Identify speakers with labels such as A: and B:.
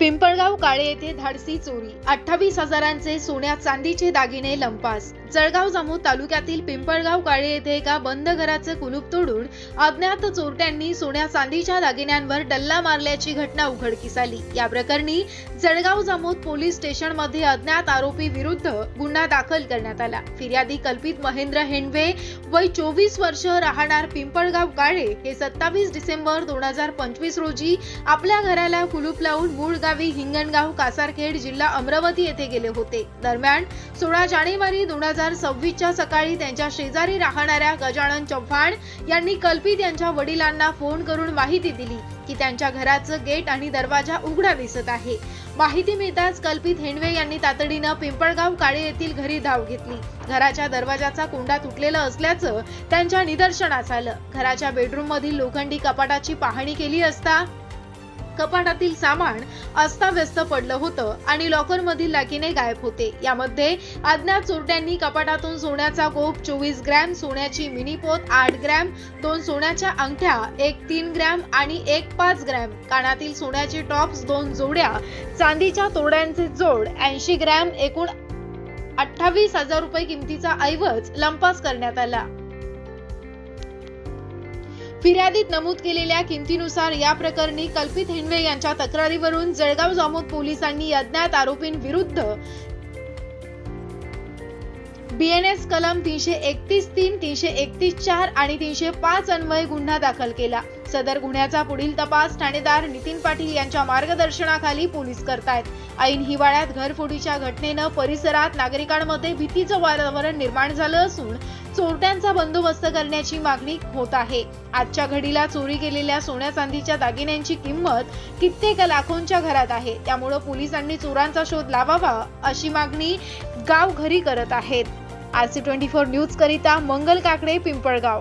A: पिंपळगाव काळे येथे धाडसी चोरी. अठ्ठावीस हजारांचे सोन्या चांदीचे दागिने लंपास. जळगाव जामोद तालुक्यातील पिंपळगाव काळे येथे एका बंद घराचं कुलूप तोडून अज्ञात चोरट्यांनी सोन्या चांदीच्या दागिन्यांवर डल्ला मारल्याची घटना उघडकीस आली. या प्रकरणी जळगाव जामोद पोलीस स्टेशनमध्ये अज्ञात आरोपी विरुद्ध गुन्हा दाखल करण्यात आला. फिर्यादी कल्पित महेंद्र हेंडवे वय चोवीस वर्ष राहणार पिंपळगाव काळे हे सत्तावीस डिसेंबर दोन हजार पंचवीस रोजी आपल्या घराला कुलूप लावून मूळ गावी हिंगणगाव कासारखेड जिल्हा अमरावती येथे गेले होते. दरम्यान सोळा जानेवारी दोन हजार सव्वीसच्या सकाळी त्यांच्या शेजारी राहणाऱ्या गजानन चव्हाण यांनी कल्पित यांच्या वडिलांना फोन करून माहिती दिली की त्यांच्या घराचं गेट आणि दरवाजा उघडा दिसत आहे. माहिती मिळताच कल्पित हेंडवे यांनी तातडीनं पिंपळगाव काळे येथील घरी धाव घेतली. घराच्या दरवाजाचा कोंडा तुटलेला असल्याचं त्यांच्या निदर्शनास आलं. घराच्या बेडरूम मधील लोखंडी कपाटाची पाहणी केली असता कपाटातील सामान अस्ताव्यस्त पडलं होतं आणि लॉकर मधील दागिने गायब होते. यामध्ये अज्ञात चोरट्यांनी कपाटातून सोन्याचा गोप चोवीस ग्रॅम सोन्याची मिनीपोत आठ ग्रॅम दोन सोन्याच्या अंगठ्या एक तीन ग्रॅम आणि एक पाच ग्रॅम. कानातील सोन्याचे टॉप्स दोन जोड्या चांदीच्या तोड्यांचे जोड ऐंशी ग्रॅम एकूण अठ्ठावीस हजार रुपये किमतीचा ऐवज लंपास करण्यात आला. फिर्यादीत नमूद केलेल्या किमतीनुसार या प्रकरणी कल्पित हिंडवे यांच्या तक्रारीवरून जळगाव जामोद पोलिसांनी अज्ञात आरोपींविरुद्ध बीएनएस कलम तीनशे एकतीस तीन तीनशे एकतीस चार आणि तीनशे पाच अन्वये गुन्हा दाखल केला. सदर गुन्ह्याचा पुढील तपास ठाणेदार नितीन पाटील यांच्या मार्गदर्शनाखाली पोलीस करतायत. ऐन हिवाळ्यात घरफोडीच्या घटनेनं परिसरात नागरिकांमध्ये भीतीचं वातावरण निर्माण झालं असून चोरट्यांचा बंदोबस्त करण्याची मागणी होत आहे. आजच्या घडीला चोरी केलेल्या सोन्या चांदीच्या दागिन्यांची किंमत कित्येक लाखोंच्या घरात आहे. त्यामुळं पोलिसांनी चोरांचा शोध लावावा अशी मागणी गाव घरी करत आहेत. आरसी ट्वेंटी फोर न्यूज करिता मंगल काकडे पिंपळगाव.